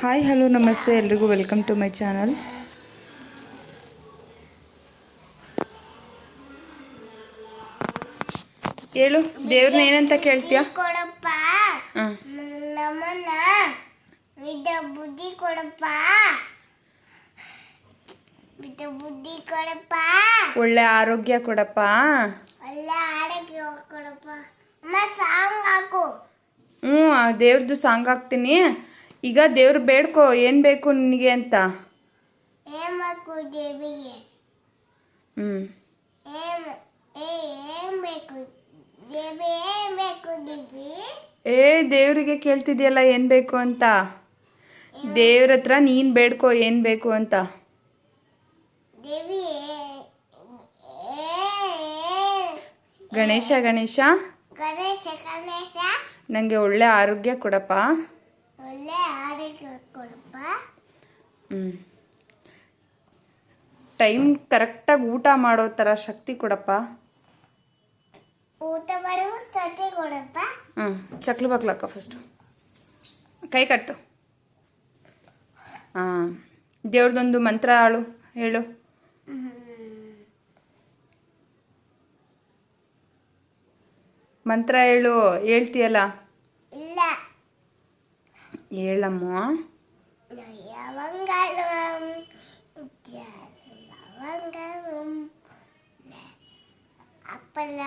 Hi hello ನಮಸ್ತೆ. ಎಲ್ರಿಗೂ welcome to my channel. ಹೇಳು ದೇವ್ರನ್ನ ಏನಂತ ಕೇಳ್ತೀಯ? ಬುದ್ಧಿ ಕೊಡಪ್ಪ. ಬುದ್ಧಿ ಕೊಡಪ್ಪ. ಒಳ್ಳೆ ಆರೋಗ್ಯ ಕೊಡಪ್ಪ. ಒಳ್ಳೆ ಆರೋಗ್ಯ ಕೊಡಪ್ಪ. ಸಾಂಗ್ ಹಾಕು. ಹ್ಞೂ ದೇವ್ರದ್ದು ಸಾಂಗ್ ಹಾಕ್ತೀನಿ. ಈಗ ದೇವ್ರು ಬೇಡ್ಕೊ ಏನು ಬೇಕು ನಿನಗೆ ಅಂತ? ಹ್ಞೂ ಏ ದೇವರಿಗೆ ಕೇಳ್ತಿದ್ಯಲ್ಲ ಏನು ಬೇಕು ಅಂತ? ದೇವ್ರ ಹತ್ರ ನೀನು ಬೇಡ್ಕೊ ಏನು ಬೇಕು ಅಂತ? ಗಣೇಶ ಗಣೇಶ. ಗಣೇಶ ಗಣೇಶ. ನನಗೆ ಒಳ್ಳೆ ಆರೋಗ್ಯ ಕೊಡಪ್ಪ. ಒಳ್ಳೆ ಆರೋಗ್ಯ ಕೊಡಪ್ಪ. ಹ್ಞೂ ಟೈಮ್ ಕರೆಕ್ಟಾಗಿ ಊಟ ಮಾಡೋ ಥರ ಶಕ್ತಿ ಕೊಡಪ್ಪ. ಊಟ ಕೊಡಪ್ಪ. ಹ್ಞೂ ಚಕ್ಲು ಬಾಕ್ಲಾಕ ಫಸ್ಟು ಕೈ ಕಟ್ಟು. ಹಾಂ ದೇವ್ರದೊಂದು ಮಂತ್ರ ಆಳು ಹೇಳು. ಮಂತ್ರ ಹೇಳು ಹೇಳ್ತೀಯಲ್ಲ? ಇಲ್ಲ. ಹೇಳಮ್ಮ. ಹಪ್ಪಳ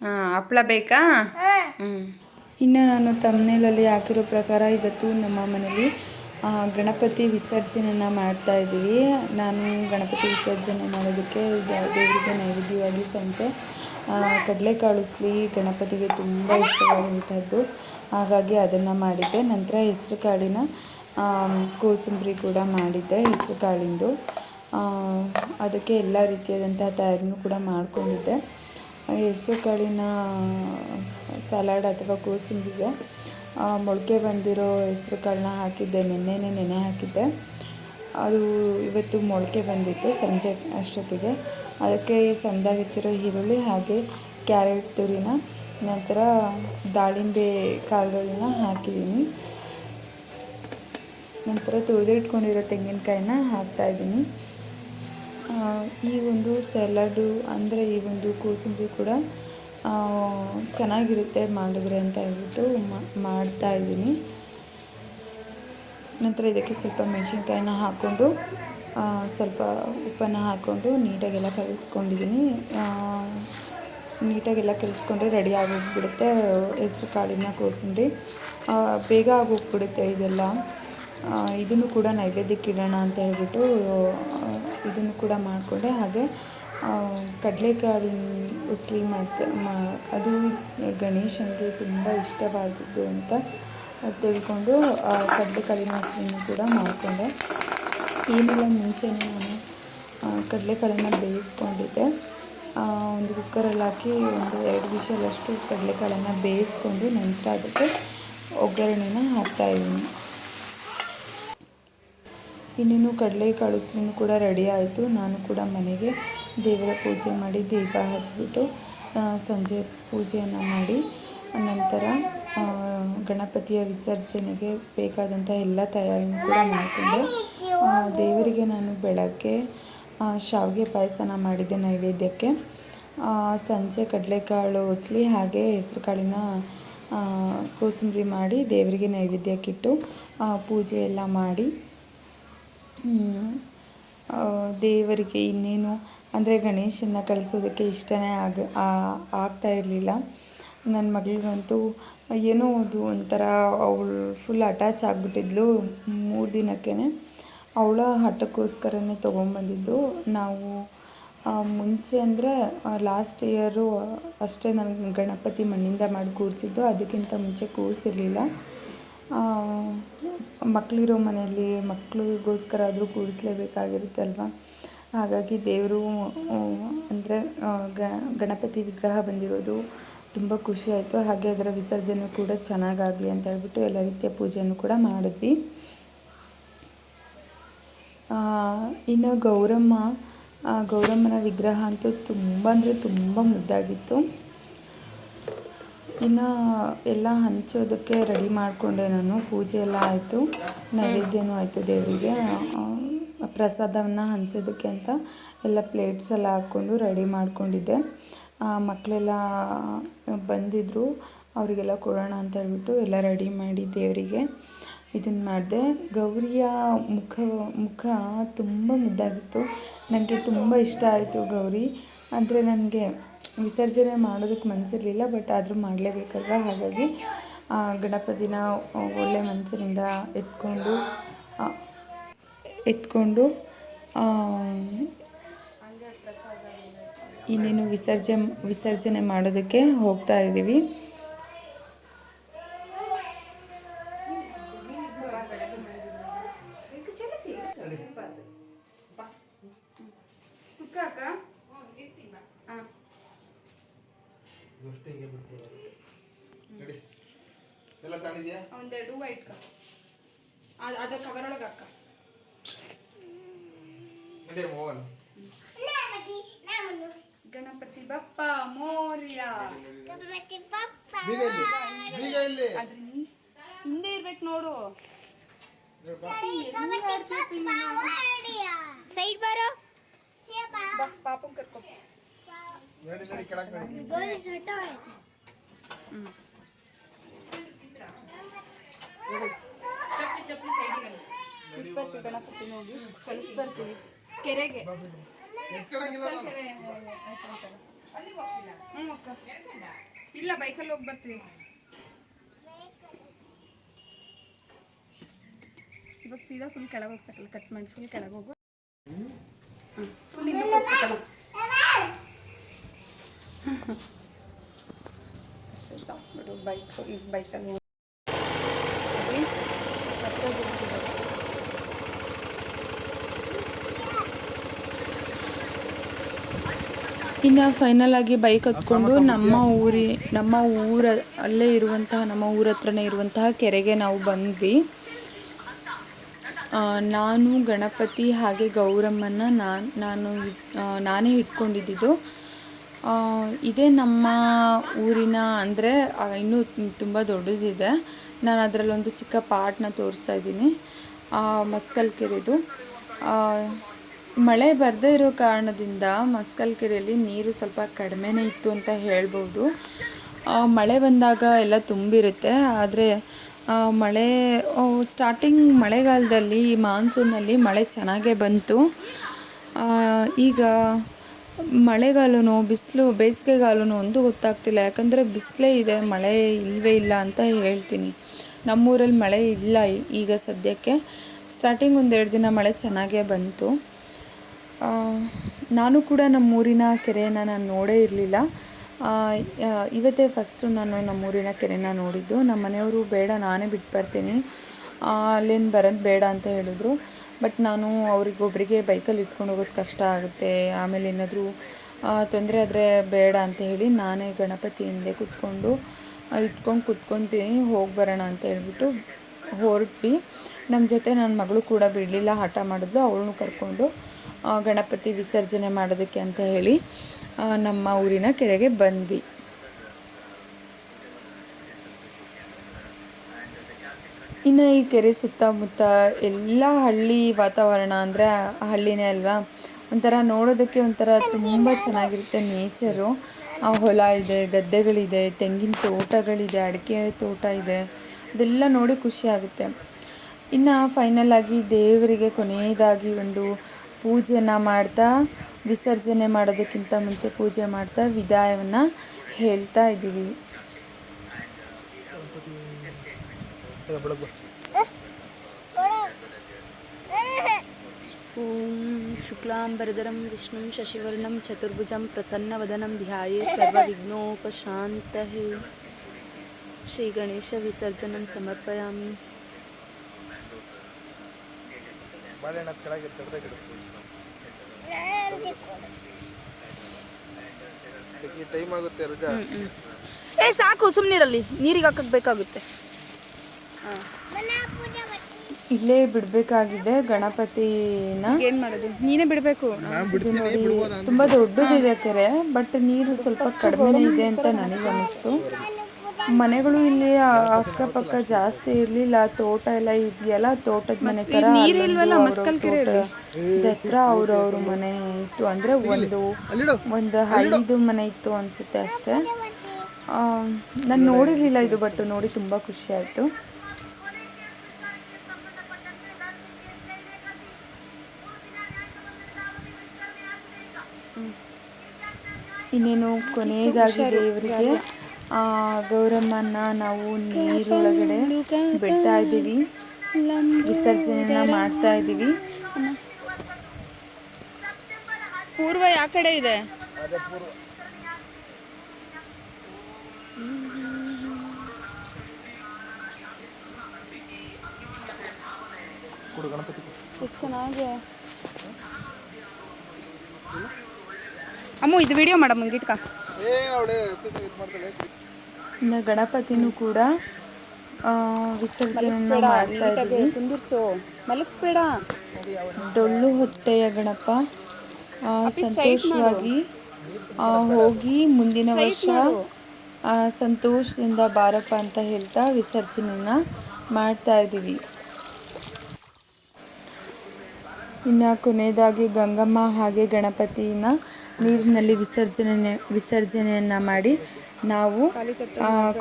ಹಾಂ ಹಪ್ಪಳ ಬೇಕಾ? ಹ್ಞೂ ಇನ್ನು ನಾನು ತಮ್ಮನೇಲಲ್ಲಿ ಹಾಕಿರೋ ಪ್ರಕಾರ ಇವತ್ತು ನಮ್ಮ ಮನೇಲಿ ಗಣಪತಿ ವಿಸರ್ಜನೆಯನ್ನು ಮಾಡ್ತಾ ಇದ್ದೀವಿ. ನಾನು ಗಣಪತಿ ವಿಸರ್ಜನೆ ಮಾಡೋದಕ್ಕೆ ದೇವರಿಗೆ ನೈವೇದ್ಯವಾಗಿ ಸಂಜೆ ಕಡಲೆಕಾಳು ಉಸ್ಲಿ ಗಣಪತಿಗೆ ತುಂಬ ಇಷ್ಟವಾದಂಥದ್ದು ಹಾಗಾಗಿ ಅದನ್ನು ಮಾಡಿದ್ದೆ. ನಂತರ ಹೆಸರು ಕಾಳಿನ ಕೋಸಂಬರಿ ಕೂಡ ಮಾಡಿದ್ದೆ ಹೆಸರು ಕಾಳಿಂದು. ಅದಕ್ಕೆ ಎಲ್ಲ ರೀತಿಯಾದಂತಹ ತಯಾರಿನೂ ಕೂಡ ಮಾಡಿಕೊಂಡಿದ್ದೆ. ಹೆಸರು ಕಾಳಿನ ಸಲಾಡ್ ಅಥವಾ ಕೋಸಂಬರಿಗೆ ಮೊಳಕೆ ಬಂದಿರೋ ಹೆಸರು ಕಾಳನ್ನ ಹಾಕಿದ್ದೆ, ನೆನ್ನೆನೇ ನೆನೆ ಹಾಕಿದ್ದೆ. ಅದು ಇವತ್ತು ಮೊಳಕೆ ಬಂದಿತ್ತು ಸಂಜೆ ಅಷ್ಟೊತ್ತಿಗೆ. ಅದಕ್ಕೆ ಸಣ್ಣದಾಗಿ ಹೆಚ್ಚಿರೋ ಈರುಳ್ಳಿ ಹಾಗೆ ಕ್ಯಾರೆಟ್ ತುರಿನ, ನಂತರ ದಾಳಿಂಬೆ ಕಾಳುಗಳನ್ನ ಹಾಕಿದ್ದೀನಿ. ನಂತರ ತುಳಿದಿಟ್ಕೊಂಡಿರೋ ತೆಂಗಿನಕಾಯಿನ ಹಾಕ್ತಾಯಿದ್ದೀನಿ ಈ ಒಂದು ಸಲಾಡು, ಅಂದರೆ ಈ ಒಂದು ಕೋಸಂಬರಿ ಕೂಡ ಚೆನ್ನಾಗಿರುತ್ತೆ ಮಾಡಿದ್ರೆ ಅಂತ ಹೇಳ್ಬಿಟ್ಟು ಮಾಡ್ತಾ ಇದ್ದೀನಿ. ನಂತರ ಇದಕ್ಕೆ ಸ್ವಲ್ಪ ಮೆಣಸಿನ್ಕಾಯಿನ ಹಾಕ್ಕೊಂಡು ಸ್ವಲ್ಪ ಉಪ್ಪನ್ನು ಹಾಕ್ಕೊಂಡು ನೀಟಾಗೆಲ್ಲ ಕಲಿಸ್ಕೊಂಡಿದ್ದೀನಿ. ನೀಟಾಗೆಲ್ಲ ಕಲಿಸ್ಕೊಂಡ್ರೆ ರೆಡಿ ಆಗೋಗ್ಬಿಡುತ್ತೆ ಹೆಸ್ರು ಕಾಳಿನ ಕೋಸಂಬರಿ. ಬೇಗ ಆಗೋಗ್ಬಿಡುತ್ತೆ ಇದೆಲ್ಲ. ಇದನ್ನು ಕೂಡ ನೈವೇದ್ಯಕ್ಕೆ ಇಡೋಣ ಅಂತ ಹೇಳ್ಬಿಟ್ಟು ಇದನ್ನು ಕೂಡ ಮಾಡಿಕೊಂಡೆ. ಹಾಗೆ ಕಡಲೆಕಾಳಿನ ಉಸ್ಲಿ ಮಾಡ್ತಾ ಅದು ಗಣೇಶನಿಗೆ ತುಂಬ ಇಷ್ಟವಾದದ್ದು ಅಂತ ತಿಳ್ಕೊಂಡು ಕಡಲೆಕಾಳಿನ ಉಸ್ಲಿನೂ ಕೂಡ ಮಾಡಿಕೊಂಡೆ. ಏನಿಲ್ಲ ಮುಂಚೆನೇ ನಾನು ಕಡಲೆಕಾಳನ್ನ ಬೇಯಿಸ್ಕೊಂಡಿದ್ದೆ. ಒಂದು ಕುಕ್ಕರಲ್ಲಿ ಹಾಕಿ ಒಂದು ಎರಡು ವಿಷಲಷ್ಟು ಕಡಲೆಕಾಳನ್ನು ಬೇಯಿಸ್ಕೊಂಡು ನಂತರ ಅದಕ್ಕೆ ಒಗ್ಗರಣೆನ ಹಾಕ್ತಾಯಿದ್ದೀನಿ ಇನ್ನೇನು ಕಡಲೆಕಾಳು ಉಸ್ಲಿನೂ ಕೂಡ ರೆಡಿ ಆಯಿತು. ನಾನು ಕೂಡ ಮನೆಗೆ ದೇವರ ಪೂಜೆ ಮಾಡಿ ದೀಪ ಹಚ್ಚಿಬಿಟ್ಟು ಸಂಜೆ ಪೂಜೆಯನ್ನು ಮಾಡಿ, ನಂತರ ಗಣಪತಿಯ ವಿಸರ್ಜನೆಗೆ ಬೇಕಾದಂಥ ಎಲ್ಲ ತಯಾರಿನ ಕೂಡ ಮಾಡಿಕೊಂಡೆ ದೇವರಿಗೆ ನಾನು ಬೆಳಗ್ಗೆ ಶಾವಿಗೆ ಪಾಯಸನ ಮಾಡಿದ್ದೆ ನೈವೇದ್ಯಕ್ಕೆ. ಸಂಜೆ ಕಡಲೆಕಾಳು ಉಸ್ಲಿ ಹಾಗೆ ಹೆಸರು ಕಾಳಿನ ಕೋಸಂಬರಿ ಮಾಡಿ ದೇವರಿಗೆ ನೈವೇದ್ಯಕ್ಕಿಟ್ಟು ಪೂಜೆ ಎಲ್ಲ ಮಾಡಿ ದೇವರಿಗೆ ಇನ್ನೇನು, ಅಂದರೆ ಗಣೇಶನ ಕಳಿಸೋದಕ್ಕೆ ಇಷ್ಟನೇ ಆಗ ಆಗ್ತಾ ಇರಲಿಲ್ಲ. ನನ್ನ ಮಗಳಿಗಂತೂ ಏನೋ ಅದು ಒಂಥರ ಅವಳು ಫುಲ್ ಅಟ್ಯಾಚ್ ಆಗಿಬಿಟ್ಟಿದ್ಲು ಮೂರು ದಿನಕ್ಕೇ ಅವಳ ಹಠಕ್ಕೋಸ್ಕರನೇ ತೊಗೊಂಬಂದಿದ್ದು. ನಾವು ಮುಂಚೆ ಅಂದರೆ ಲಾಸ್ಟ್ ಇಯರು ಅಷ್ಟೇ ನನಗೆ ಗಣಪತಿ ಮಣ್ಣಿಂದ ಮಾಡಿ ಕೂರಿಸಿದ್ದು, ಅದಕ್ಕಿಂತ ಮುಂಚೆ ಕೂರಿಸಿರ್ಲಿಲ್ಲ. ಮಕ್ಕಳಿರೋ ಮನೆಯಲ್ಲಿ ಮಕ್ಕಳಿಗೋಸ್ಕರ ಆದರೂ ಕೂರಿಸಲೇಬೇಕಾಗಿರುತ್ತೆ ಅಲ್ವಾ ಹಾಗಾಗಿ ದೇವರು ಅಂದರೆ ಗಣಪತಿ ವಿಗ್ರಹ ಬಂದಿರೋದು ತುಂಬ ಖುಷಿ ಆಯಿತು. ಹಾಗೆ ಅದರ ವಿಸರ್ಜನೆ ಕೂಡ ಚೆನ್ನಾಗಾಗಲಿ ಅಂತ ಹೇಳ್ಬಿಟ್ಟು ಎಲ್ಲ ರೀತಿಯ ಪೂಜೆಯನ್ನು ಕೂಡ ಮಾಡಿದ್ವಿ. ಇನ್ನು ಗೌರಮ್ಮ ಗೌರಮ್ಮನ ವಿಗ್ರಹ ಅಂತೂ ತುಂಬ ಅಂದರೆ ತುಂಬ ಮುದ್ದಾಗಿತ್ತು. ಇನ್ನು ಎಲ್ಲ ಹಂಚೋದಕ್ಕೆ ರೆಡಿ ಮಾಡಿಕೊಂಡೆ ನಾನು. ಪೂಜೆ ಎಲ್ಲ ಆಯಿತು. ನೈವೇದ್ಯನೂ ಆಯಿತು ದೇವರಿಗೆ. ಪ್ರಸಾದವನ್ನು ಹಂಚೋದಕ್ಕೆ ಅಂತ ಎಲ್ಲ ಪ್ಲೇಟ್ಸ್ ಎಲ್ಲ ಹಾಕ್ಕೊಂಡು ರೆಡಿ ಮಾಡಿಕೊಂಡಿದ್ದೆ. ಮಕ್ಕಳೆಲ್ಲ ಬಂದಿದ್ದರು ಅವರಿಗೆಲ್ಲ ಕೊಡೋಣ ಅಂತ ಹೇಳ್ಬಿಟ್ಟು ಎಲ್ಲ ರೆಡಿ ಮಾಡಿ ದೇವರಿಗೆ ಇದನ್ನು ಮಾಡಿದೆ. ಗೌರಿಯ ಮುಖ ಮುಖ ತುಂಬ ಮುದ್ದಾಗಿತ್ತು. ನನಗೆ ತುಂಬ ಇಷ್ಟ ಆಯಿತು ಗೌರಿ. ಅಂದರೆ ನನಗೆ ವಿಸರ್ಜನೆ ಮಾಡೋದಕ್ಕೆ ಮನಸ್ಸಿರಲಿಲ್ಲ ಬಟ್ ಆದರೂ ಮಾಡಲೇಬೇಕಲ್ವ? ಹಾಗಾಗಿ ಗಣಪತಿನ ಒಳ್ಳೆ ಮನಸ್ಸಿನಿಂದ ಎತ್ಕೊಂಡು ಎತ್ಕೊಂಡು ಇನ್ನೇನು ವಿಸರ್ಜನೆ ವಿಸರ್ಜನೆ ಮಾಡೋದಕ್ಕೆ ಹೋಗ್ತಾ ಇದ್ದೀವಿ ತಾಣಿದ್ಯಾ ಒಂದೆರಡು ವೈಟ್ ಅದ ಕವರ್ ಒಳಗೆ ಅಕ್ಕ ಮೋಹನ್. ಗಣಪತಿ ಬಪ್ಪ ಮೋರ್ಯ. ಗಣಪತಿ ಬೀಗ ಇಲ್ಲಿ. ಅದ್ರ ಹಿಂದೆ ಇರ್ಬೇಕು ನೋಡು. ಸೈಡ್ ಬಾರೋ. ಪಾಪಂ ಕರ್ಕೊ. ಸೊಟ್ಟ ಚಪ್ಪಲಿ ಚಪ್ಪಲಿ ಸೈಡಿಗೆ ಬರ್ತೀವಿ ಗಣಪತಿ ನೋಡಿ ಕಲಿಸ್ ಬರ್ತೀವಿ ಕೆರೆಗೆ. ಹ್ಞೂ ಅಕ್ಕ. ಇಲ್ಲ ಬೈಕಲ್ಲಿ ಹೋಗಿ ಬರ್ತೀವಿ. ಇವಾಗ ಸೀದಾ ಫುಲ್ ಕೆಳಗೆ ಹೋಗ್ಸಕ್ಕಲ್ಲ ಕಟ್ ಮಾಡಿ ಫುಲ್ ಕೆಳಗೆ ಹೋಗು. ಫುಲ್ ಹೋಗ್ಸಕ್ಕಲ್ಲ ಬೈಕ್ ಈಗ ಬೈಕಲ್ಲಿ ಹೋಗಿ ಹತ್ರ ಹೋಗ್ತಿದ್ದಾರೆ. ಇನ್ನು ಫೈನಲ್ ಆಗಿ ಬೈಕ್ ಹತ್ಕೊಂಡು ನಮ್ಮ ಊರಿ, ನಮ್ಮ ಊರ, ಅಲ್ಲೇ ಇರುವಂತಹ, ನಮ್ಮ ಊರ ಹತ್ರನೇ ಇರುವಂತಹ ಕೆರೆಗೆ ನಾವು ಬಂದ್ವಿ. ನಾನು, ಗಣಪತಿ ಹಾಗೆ ಗೌರಮ್ಮನ ನಾನು ನಾನು ಇಟ್- ನಾನೇ ಇಟ್ಕೊಂಡಿದ್ದು. ಇದೇ ನಮ್ಮ ಊರಿನ ಅಂದರೆ ಇನ್ನೂ ತುಂಬ ದೊಡ್ಡದಿದೆ. ನಾನು ಅದರಲ್ಲೊಂದು ಚಿಕ್ಕ ಪಾರ್ಟ್ನ ತೋರಿಸ್ತಾ ಇದ್ದೀನಿ. ಮಸ್ಕಲ್ ಕೆರೆದು. ಮಳೆ ಬರದೇ ಇರೋ ಕಾರಣದಿಂದ ಮಸ್ಕಲ್ ಕೆರೆಯಲ್ಲಿ ನೀರು ಸ್ವಲ್ಪ ಕಡಿಮೆನೇ ಇತ್ತು ಅಂತ ಹೇಳ್ಬೋದು. ಮಳೆ ಬಂದಾಗ ಎಲ್ಲ ತುಂಬಿರುತ್ತೆ. ಆದರೆ ಮಳೆ ಸ್ಟಾರ್ಟಿಂಗ್ ಮಳೆಗಾಲದಲ್ಲಿ ಮಾನ್ಸೂನಲ್ಲಿ ಮಳೆ ಚೆನ್ನಾಗೇ ಬಂತು. ಈಗ ಮಳೆಗಾಲನೋ, ಬಿಸಿಲು, ಬೇಸಿಗೆಗಾಲನೋ ಒಂದು ಗೊತ್ತಾಗ್ತಿಲ್ಲ. ಯಾಕಂದರೆ ಬಿಸಿಲೇ ಇದೆ, ಮಳೆ ಇಲ್ಲವೇ ಇಲ್ಲ ಅಂತ ಹೇಳ್ತೀನಿ. ನಮ್ಮೂರಲ್ಲಿ ಮಳೆ ಇಲ್ಲ ಈಗ ಸದ್ಯಕ್ಕೆ. ಸ್ಟಾರ್ಟಿಂಗ್ ಒಂದೆರಡು ದಿನ ಮಳೆ ಚೆನ್ನಾಗೇ ಬಂತು. ನಾನು ಕೂಡ ನಮ್ಮೂರಿನ ಕೆರೆಯನ್ನು ನಾನು ನೋಡೇ ಇರಲಿಲ್ಲ. ಇವತ್ತೇ ಫಸ್ಟು ನಾನು ನಮ್ಮೂರಿನ ಕೆರೆನ ನೋಡಿದ್ದು. ನಮ್ಮ ಮನೆಯವರು ಬೇಡ, ನಾನೇ ಬಿಟ್ಟು ಬರ್ತೀನಿ ಅಲ್ಲಿಂದ ಬರೋದು ಬೇಡ ಅಂತ ಹೇಳಿದ್ರು. ಬಟ್ ನಾನು ಅವ್ರಿಗೊಬ್ಬರಿಗೆ ಬೈಕಲ್ಲಿ ಇಟ್ಕೊಂಡು ಹೋಗೋದು ಕಷ್ಟ ಆಗುತ್ತೆ. ಆಮೇಲೆ ಏನಾದರೂ ತೊಂದರೆ ಆದರೆ ಬೇಡ ಅಂತ ಹೇಳಿ ನಾನೇ ಗಣಪತಿ ಹಿಂದೆ ಕೂತ್ಕೊಂಡು ಇಟ್ಕೊಂಡು ಕೂತ್ಕೊತೀನಿ. ಹೋಗಿ ಬರೋಣ ಅಂತ ಹೇಳಿಬಿಟ್ಟು ಹೊರಟ್ವಿ. ನಮ್ಮ ಜೊತೆ ನನ್ನ ಮಗಳು ಕೂಡ ಬಿಡಲಿಲ್ಲ. ಹಠ ಮಾಡಿದ್ಲು. ಅವಳನ್ನು ಕರ್ಕೊಂಡು ಗಣಪತಿ ವಿಸರ್ಜನೆ ಮಾಡೋದಕ್ಕೆ ಅಂತ ಹೇಳಿ ನಮ್ಮ ಊರಿನ ಕೆರೆಗೆ ಬಂದ್ವಿ. ಇನ್ನು ಈ ಕೆರೆ ಸುತ್ತಮುತ್ತ ಎಲ್ಲ ಹಳ್ಳಿ ವಾತಾವರಣ ಅಂದರೆ ಹಳ್ಳಿನೇ ಅಲ್ವಾ? ಒಂಥರ ನೋಡೋದಕ್ಕೆ ಒಂಥರ ತುಂಬ ಚೆನ್ನಾಗಿರುತ್ತೆ ನೇಚರು. ಹೊಲ ಇದೆ, ಗದ್ದೆಗಳಿದೆ, ತೆಂಗಿನ ತೋಟಗಳಿದೆ, ಅಡಿಕೆ ತೋಟ ಇದೆ. ಅದೆಲ್ಲ ನೋಡಿ ಖುಷಿ ಆಗುತ್ತೆ. ಇನ್ನು ಫೈನಲ್ ಆಗಿ ದೇವರಿಗೆ ಕೊನೆಯದಾಗಿ ಒಂದು ಪೂಜೆಯನ್ನು ಮಾಡ್ತಾ ವಿಸರ್ಜನೆ ಮಾಡೋದಕ್ಕಿಂತ ಮುಂಚೆ ಪೂಜೆ ಮಾಡ್ತಾ ವಿದಾಯವನ್ನು ಹೇಳ್ತಾ ಇದ್ದೀವಿ ಬೆಳಗ್ಗೆ ॐ शुक्लाम्बरधरं विष्णुं शशिवर्णं चतुर्भुजं प्रसन्नवदनं ध्याये सर्वविघ्नोपशान्तये श्रीगणेशविसर्जनं समर्पयामि ಬಾಳೆಹಣ್ಣು ಕೆಳಗೆ ತೆಗೆದ ಟೈಮ್ ಆಗುತ್ತೆ ರಜಾ. ಏ ಸಾಕು ಸುಮ್ಮನಿರಲ್ಲಿ ನೀರಿಗೆ ಹಾಕಕ್ ಬೇಕಾಗುತ್ತೆ. ಮನ ಪೂಜೆ ಮಾಡ್ತೀನಿ ಇಲ್ಲೇ ಬಿಡಬೇಕಾಗಿದೆ ಗಣಪತಿನ ಏನು ಮಾಡೋದು? ನೀನೇ ಬಿಡಬೇಕು. ತುಂಬಾ ದೊಡ್ಡದಿದೆ ಕೆರೆ ಬಟ್ ನೀರು ಸ್ವಲ್ಪ ಕಡಿಮೆ ಇದೆ ಅಂತ ನನಗೆ ಅನಿಸ್ತು ಮನೆಗಳು ಇಲ್ಲಿ ಅಕ್ಕಪಕ್ಕ ಜಾಸ್ತಿ ಇರಲಿಲ್ಲ ತೋಟ ಎಲ್ಲ ಇದೆಯಲ್ಲ ತೋಟದ ಮನೆ ತರ ಹತ್ರ ಅವ್ರವ್ರ ಮನೆ ಇತ್ತು. ಅಂದ್ರೆ ಒಂದು ಒಂದು ಐದು ಮನೆ ಇತ್ತು ಅನ್ಸುತ್ತೆ ಅಷ್ಟೇ. ನಾನು ನೋಡಿರಲಿಲ್ಲ ಇದು ಬಟ್ ನೋಡಿ ತುಂಬಾ ಖುಷಿ ಆಯ್ತು. ಇನ್ನೇನು ಕೊನೆಯದಾಗಿ ದೇವರಿಗೆ ಗೌರಮ್ಮನ ನಾವು ನೀರೊಳಗಡೆ ಬಿಡ್ತಾ ಇದ್ದೀವಿ. ವಿಸರ್ಜನೆಯನ್ನ ಮಾಡ್ತಾ ಇದ್ದೀವಿ. ಪೂರ್ವ ಯಾವ ಕಡೆ ಇದೆ. ಎಷ್ಟು ಚೆನ್ನಾಗಿ ಅಮ್ಮ ಇದು ವಿಡಿಯೋ ಮಾಡಮ್ಮ ಗಿಟ್ಕ ಏ ಅವಳೆ ಇದು ಮಾಡ್ತಾಳೆ. ಇನ್ನು ಗಣಪತಿನೂ ಕೂಡ ಆ, ವಿಸರ್ಜನೆನ ಮಾಡ್ತಾ ಇದ್ದೀವಿ. ಕುಂದಿರ್ಸು. ಮಲಗಿಸ್ಬೇಡ. ಡೊಳ್ಳು ಹೊತ್ತೆಯ ಗಣಪ. ಆ, ಸಂತೋಷವಾಗಿ ಆ, ಹೋಗಿ ಮುಂದಿನ ವರ್ಷ ಆ, ಸಂತೋಷದಿಂದ ಬಾರಪ್ಪ ಅಂತ ಹೇಳ್ತಾ ವಿಸರ್ಜನೆನ ಮಾಡ್ತಾ ಇದ್ದೀವಿ. ಇನ್ನು ಕೊನೆಯದಾಗಿ ಗಂಗಮ್ಮ ಹಾಗೆ ಗಣಪತಿನ ನೀರಿನಲ್ಲಿ ವಿಸರ್ಜನೆ ವಿಸರ್ಜನೆಯನ್ನು ಮಾಡಿ ನಾವು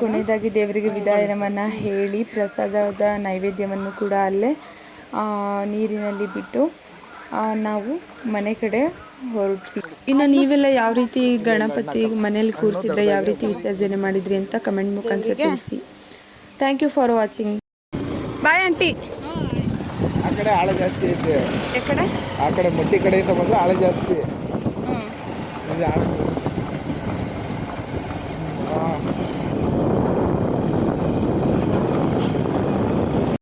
ಕೊನೆಯದಾಗಿ ದೇವರಿಗೆ ವಿದಾಯನವನ್ನು ಹೇಳಿ ಪ್ರಸಾದದ ನೈವೇದ್ಯವನ್ನು ಕೂಡ ಅಲ್ಲೇ ನೀರಿನಲ್ಲಿ ಬಿಟ್ಟು ನಾವು ಮನೆ ಕಡೆ ಹೊರಟ್ವಿ. ಇನ್ನು ನೀವೆಲ್ಲ ಯಾವ ರೀತಿ ಗಣಪತಿ ಮನೇಲಿ ಕೂರಿಸಿದ್ರೆ ಯಾವ ರೀತಿ ವಿಸರ್ಜನೆ ಮಾಡಿದ್ರಿ ಅಂತ ಕಮೆಂಟ್ ಮುಖಾಂತರ ತಿಳಿಸಿ. Thank you for watching bye aunty ಆ ಕಡೆ ಆಳ ಜಾಸ್ತಿ ಐತೆ. ಆ ಕಡೆ ಮಟ್ಟಿ ಕಡೆಯಿಂದ ಬಂದ್ರೆ ಆಳೆ ಜಾಸ್ತಿ. ಹ್ಞೂ ಇಲ್ಲಿ ಆಳೆ-